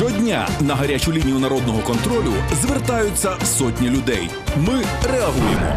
Щодня на гарячу лінію народного контролю звертаються сотні людей. Ми реагуємо.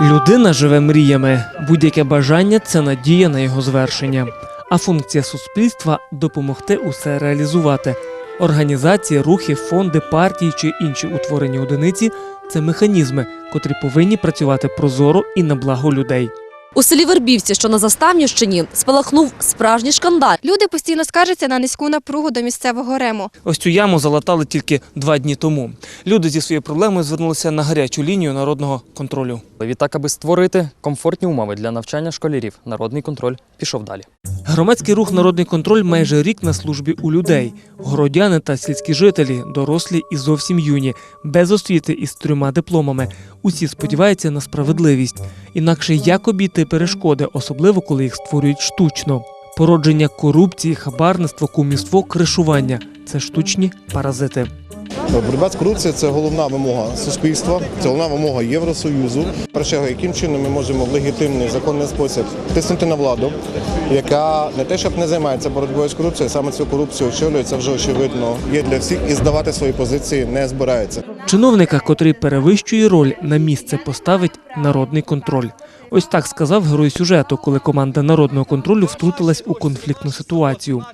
Людина живе мріями. Будь-яке бажання це надія на його звершення. А функція суспільства допомогти усе реалізувати. Організації, рухи, фонди, партії чи інші утворені одиниці це механізми, котрі повинні працювати прозоро і на благо людей. У селі Вербівці, що на Заставнівщині, спалахнув справжній шкандаль. Люди постійно скаржаться на низьку напругу до місцевого рему. Ось цю яму залатали тільки два дні тому. Люди зі своєю проблемою звернулися на гарячу лінію народного контролю. Відтак, аби створити комфортні умови для навчання школярів, народний контроль пішов далі. Громадський рух Народний контроль майже рік на службі у людей. Городяни та сільські жителі, дорослі і зовсім юні, без освіти і з трьома дипломами. Усі сподіваються на справедливість. Інакше як обійти перешкоди, особливо коли їх створюють штучно. Породження корупції, хабарництво, кумівство, кришування це штучні паразити. Боротьба з корупцією це головна вимога суспільства, це головна вимога Євросоюзу. Перше, яким чином ми можемо в легітимний законний спосіб тиснути на владу, яка не те, щоб не займається боротьбою з корупцією, саме цю корупцію очолюється вже очевидно є для всіх і здавати свої позиції не збирається. Чиновника, котрий перевищує роль на місце, поставить народний контроль. Ось так сказав герой сюжету, коли команда народного контролю втрутилась у конфліктну ситуацію.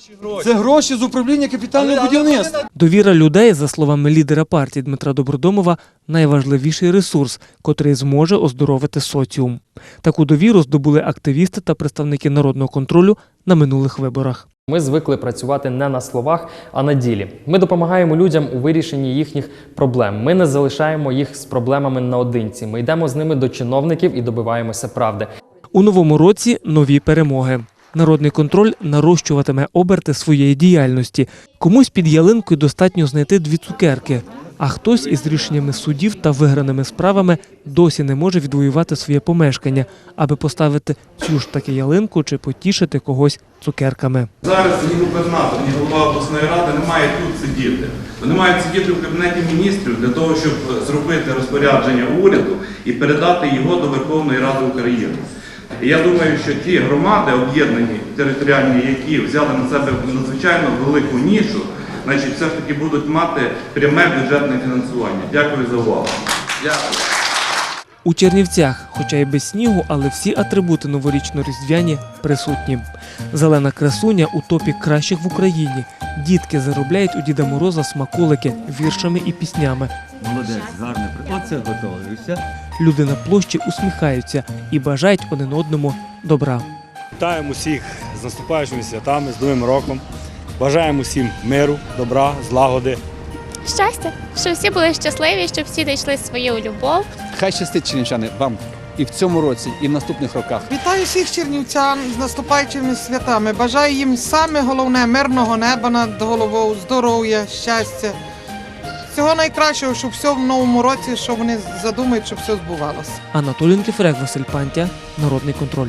Це гроші з управління капітального будівництва. Довіра людей, за словами лідера партії Дмитра Добродомова, найважливіший ресурс, котрий зможе оздоровити соціум. Таку довіру здобули активісти та представники народного контролю на минулих виборах. Ми звикли працювати не на словах, а на ділі. Ми допомагаємо людям у вирішенні їхніх проблем. Ми не залишаємо їх з проблемами наодинці. Ми йдемо з ними до чиновників і добиваємося правди. У новому році нові перемоги. Народний контроль нарощуватиме оберти своєї діяльності. Комусь під ялинкою достатньо знайти дві цукерки, а хтось із рішеннями судів та виграними справами досі не може відвоювати своє помешкання, аби поставити цю ж таки ялинку чи потішити когось цукерками. Зараз ні губернатор, ні голова обласної ради не мають тут сидіти. Вони мають сидіти в кабінеті міністрів для того, щоб зробити розпорядження уряду і передати його до Верховної Ради України. Я думаю, що ті громади, об'єднані територіальні, які взяли на себе надзвичайно велику нішу, значить, все ж таки будуть мати пряме бюджетне фінансування. Дякую за увагу. Дякую. У Чернівцях, хоча й без снігу, але всі атрибути новорічно-різдвяні присутні. Зелена красуня у топі кращих в Україні. Дітки заробляють у Діда Мороза смаколики віршами і піснями. Молодець, гарний. Оце готовився. Люди на площі усміхаються і бажають один одному добра. Вітаємо усіх з наступаючими святами, з Новим роком. Бажаємо всім миру, добра, злагоди. щастя, щоб всі були щасливі, щоб всі знайшли свою любов. Хай щастить чернівчани вам і в цьому році, і в наступних роках. Вітаю всіх чернівцян з наступаючими святами. Бажаю їм саме головне мирного неба над головою, здоров'я, щастя. Всього найкращого, щоб все в новому році, що вони задумають, щоб все збувалося. Анатолій Кефрек, Василь Пантя, Народний контроль.